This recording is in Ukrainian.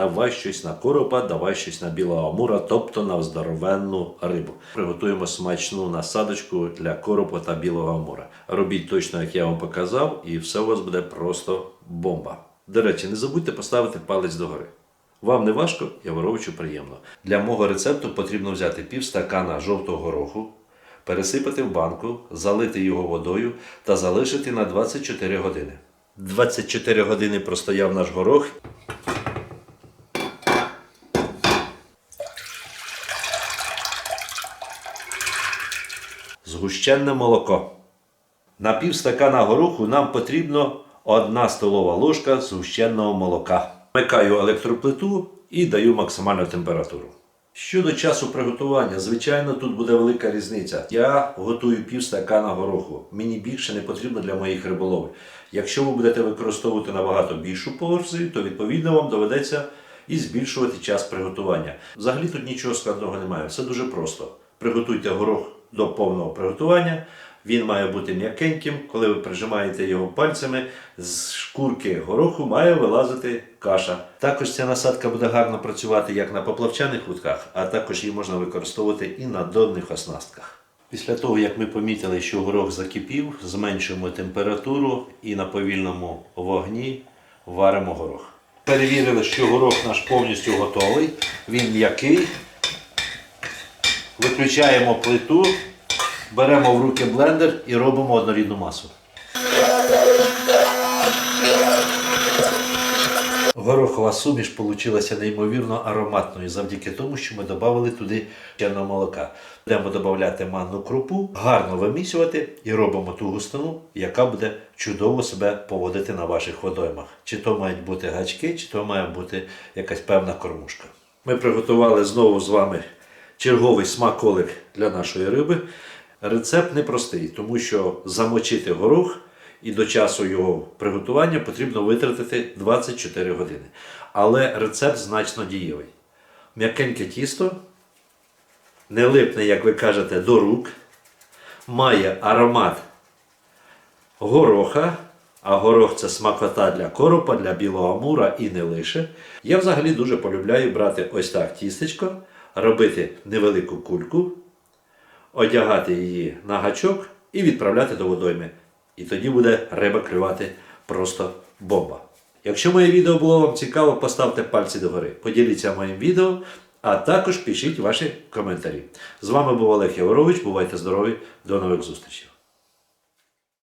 Давай щось на коропа, давай щось на білого амура, тобто на здоровенну рибу. Приготуємо смачну насадочку для коропа та білого амура. Робіть точно, як я вам показав, і все у вас буде просто бомба. До речі, не забудьте поставити палець догори. Вам не важко, я Яворовичу приємно. Для мого рецепту потрібно взяти пів стакана жовтого гороху, пересипати в банку, залити його водою та залишити на 24 години. 24 години простояв наш горох. Згущенне молоко. На пів стакана гороху нам потрібно 1 столова ложка згущеного молока. Вмикаю електроплиту і даю максимальну температуру. Щодо часу приготування, звичайно, тут буде велика різниця. Я готую пів стакана гороху. Мені більше не потрібно для моїх риболовів. Якщо ви будете використовувати набагато більшу порцію, то відповідно вам доведеться і збільшувати час приготування. Взагалі тут нічого складного немає. Все дуже просто. Приготуйте горох до повного приготування. Він має бути м'якеньким. Коли ви прижимаєте його пальцями, з шкурки гороху має вилазити каша. Також ця насадка буде гарно працювати як на поплавчаних вудках, а також її можна використовувати і на донних оснастках. Після того, як ми помітили, що горох закипів, зменшуємо температуру і на повільному вогні варимо горох. Перевірили, що горох наш повністю готовий, він м'який. Виключаємо плиту, беремо в руки блендер і робимо однорідну масу. Горохова суміш получилася неймовірно ароматною завдяки тому, що ми додали туди чайного молока. Будемо додати манну крупу, гарно вимісювати і робимо ту густину, яка буде чудово себе поводити на ваших водоймах. Чи то мають бути гачки, чи то має бути якась певна кормушка. Ми приготували знову з вами черговий смаколик для нашої риби. Рецепт непростий, тому що замочити горох і до часу його приготування потрібно витратити 24 години. Але рецепт значно дієвий. М'якеньке тісто, не липне, як ви кажете, до рук, має аромат гороха, а горох це смакота для коропа, для білого амура і не лише. Я взагалі дуже полюбляю брати ось так тістечко, робити невелику кульку, одягати її на гачок і відправляти до водойми. І тоді буде риба клювати просто бомба. Якщо моє відео було вам цікаво, поставте пальці догори, поділіться моїм відео, а також пишіть ваші коментарі. З вами був Олег Яворович. Бувайте здорові, до нових зустрічей.